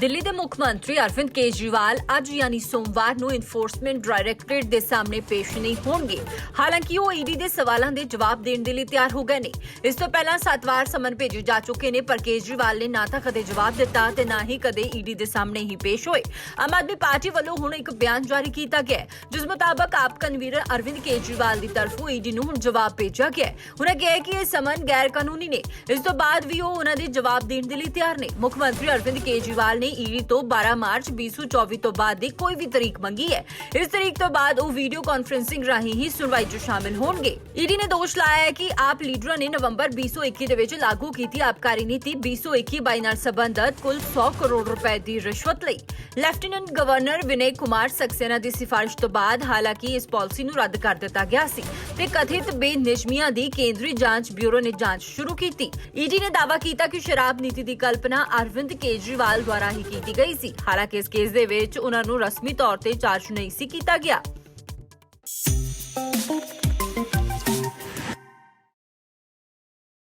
ਦਿੱਲੀ ਦੇ ਮੁੱਖ ਮੰਤਰੀ ਅਰਵਿੰਦ ਕੇਜਰੀਵਾਲ ਅੱਜ ਯਾਨੀ ਸੋਮਵਾਰ ਨੂੰ ਇਨਫੋਰਸਮੈਂਟ ਡਾਇਰੈਕਟੋਰੇਟ ਦੇ ਸਾਹਮਣੇ ਪੇਸ਼ ਨਹੀਂ ਹੋਣਗੇ। ਹਾਲਾਂਕਿ ਉਹ ਈਡੀ ਦੇ ਸਵਾਲਾਂ ਦੇ ਜਵਾਬ ਦੇਣ ਦੇ ਲਈ ਤਿਆਰ ਹੋ ਗਏ ਨੇ। ਇਸ ਤੋਂ ਪਹਿਲਾਂ ਸੱਤ ਵਾਰ ਸਮਨ ਭੇਜੇ ਜਾ ਚੁੱਕੇ ਨੇ, ਪਰ ਕੇਜਰੀਵਾਲ ਨੇ ਨਾ ਤਾਂ ਕਦੇ ਜਵਾਬ ਦਿੱਤਾ ਤੇ ਨਾ ਹੀ ਕਦੇ ਈਡੀ ਦੇ ਸਾਹਮਣੇ ਹੀ ਪੇਸ਼ ਹੋਏ। ਆਮ ਆਦਮੀ ਪਾਰਟੀ ਵੱਲੋਂ ਹੁਣ ਇੱਕ ਬਿਆਨ ਜਾਰੀ ਕੀਤਾ ਗਿਆ ਜਿਸ ਮੁਤਾਬਕ ਆਪ ਕਨਵੀਨਰ ਅਰਵਿੰਦ ਕੇਜਰੀਵਾਲ ਦੀ ਤਰਫੋਂ ਈਡੀ ਨੂੰ ਹੁਣ ਜਵਾਬ ਭੇਜਿਆ ਗਿਆ ਹੈ। ਉਹਨਾਂ ਕਿਹਾ ਕਿ ਇਹ ਸਮਨ ਗੈਰ ਕਾਨੂੰਨੀ ਨੇ। ਇਸ ਤੋਂ ਬਾਅਦ ਵੀ ਉਹ ਉਹਨਾਂ ਦੇ ਜਵਾਬ ਦੇਣ ਦੇ ਲਈ ਤਿਆਰ ਨੇ। ਮੁੱਖ ਮੰਤਰੀ ਅਰਵਿੰਦ ਕੇਜਰੀਵਾਲ ਨੇ ਈਡੀ ਤੋਂ 12 ਮਾਰਚ 2024 ਤੋਂ ਬਾਅਦ ਦੀ ਕੋਈ ਵੀ ਤਰੀਕ ਮੰਗੀ ਹੈ। ਇਸ ਤਰੀਕ ਤੋਂ ਬਾਅਦ ਉਹ ਵੀਡੀਓ ਕਾਨਫਰੈਂਸਿੰਗ ਰਾਹੀਂ ਹੀ ਸੁਣਵਾਈ 'ਚ ਸ਼ਾਮਿਲ ਹੋਣਗੇ। ਈਡੀ ਨੇ ਦੋਸ਼ ਲਾਇਆ ਹੈ ਕਿ ਆਪ ਲੀਡਰਾਂ ਨੇ ਨਵੰਬਰ 2021 ਦੇ ਵਿੱਚ ਲਾਗੂ ਕੀਤੀ ਆਬਕਾਰੀ ਨੀਤੀ 2021-22 ਨਾਲ ਸੰਬੰਧਤ ਕੁੱਲ 100 ਕਰੋੜ ਰੁਪਏ ਦੀ ਰਿਸ਼ਵਤ ਲਈ। ਲੈਫਟੀਨੈਂਟ ਗਵਰਨਰ ਵਿਨੈ ਕੁਮਾਰ ਸਕਸੇਨਾ ਦੀ ਸਿਫਾਰਿਸ਼ ਤੋਂ ਬਾਅਦ ਹਾਲਾਂਕਿ ਇਸ ਪਾਲਿਸੀ ਨੂੰ ਰੱਦ ਕਰ ਦਿੱਤਾ ਗਿਆ ਸੀ ਤੇ ਕਥਿਤ ਬੇਨਿਯਮੀਆਂ ਦੀ ਕੇਂਦਰੀ ਜਾਂਚ ਬਿਊਰੋ ਨੇ ਜਾਂਚ ਸ਼ੁਰੂ ਕੀਤੀ। ਈਡੀ ਨੇ ਦਾਅਵਾ ਕੀਤਾ ਕਿ ਸ਼ਰਾਬ ਨੀਤੀ ਦੀ ਕਲਪਨਾ ਅਰਵਿੰਦ ਕੇਜਰੀਵਾਲ ਦੁਆਰਾ ਕੀਤੀ ਗਈ ਸੀ। ਹਾਲਾਂਕਿ ਇਸ ਕੇਸ ਦੇ ਵਿੱਚ ਉਹਨਾਂ ਨੂੰ ਰਸਮੀ ਤੌਰ ਤੇ ਚਾਰਜ ਨਹੀਂ ਸੀ ਕੀਤਾ ਗਿਆ।